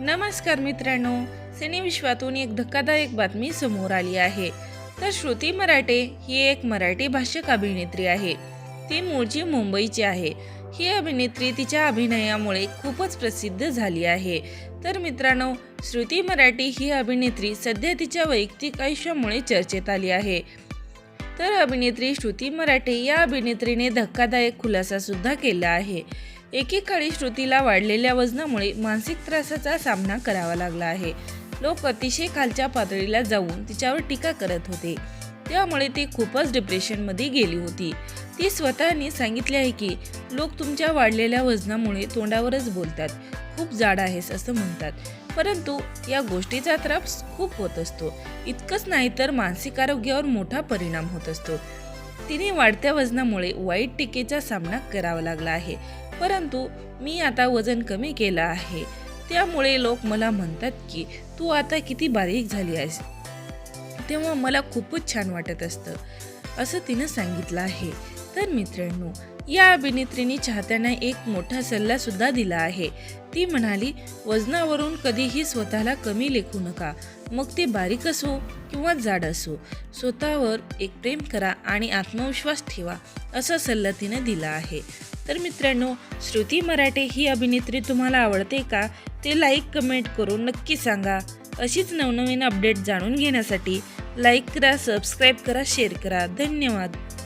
नमस्कार मित्रांनो सिनेविश्वातून एक धक्कादायक बातमी समोर आली आहे. तर श्रुती मराठे ही एक मराठी भाषक अभिनेत्री आहे. ती मूळची मुंबईची आहे. ही अभिनेत्री तिच्या अभिनयामुळे खूपच प्रसिद्ध झाली आहे. तर मित्रांनो श्रुती मराठी ही अभिनेत्री सध्या तिच्या वैयक्तिक आयुष्यामुळे चर्चेत आली आहे. तर अभिनेत्री श्रुती मराठे या अभिनेत्रीने धक्कादायक खुलासा सुद्धा केला आहे. एकेकाळी श्रुतीला वाढलेल्या वजनामुळे मानसिक त्रासाचा सामना करावा लागला आहे. लोक अतिशय खालच्या पातळीला जाऊन तिच्यावर टीका करत होते. त्यामुळे ती खूपच डिप्रेशनमध्ये गेली होती. ती स्वतःने सांगितले आहे की लोक तुमच्या वाढलेल्या वजनामुळे तोंडावरच बोलतात. खूप जाड आहेस असं म्हणतात. परंतु या गोष्टीचा त्रास खूप होत असतो. इतकंच नाही तर मानसिक आरोग्यावर मोठा परिणाम होत असतो. तिने वाढत्या वजनामुळे वाईट टीकेचा सामना करावा लागला आहे. परंतु मी आता वजन कमी केलं आहे. त्यामुळे लोक मला म्हणतात की तू आता किती बारीक झाली आहेस. तेव्हा मला खूपच छान वाटत असतं असं तिनं सांगितलं आहे. तर मित्रांनो या अभिनेत्रीने चाहत्यांना एक मोठा सल्ला सुद्धा दिला आहे. ती म्हणाली वजनावरून कधीही स्वतःला कमी लेखू नका. मग ते बारीक असो किंवा जाड असो. स्वतःवर एक प्रेम करा आणि आत्मविश्वास ठेवा असा सल्ला तिनं दिला आहे. तर मित्रांनो श्रुती मराठे ही अभिनेत्री तुम्हाला आवडते का? ते लाईक कमेंट करून नक्की सांगा. अशीच नवनवीन अपडेट जाणून घेण्यासाठी लाईक करा सबस्क्राईब करा शेअर करा. धन्यवाद.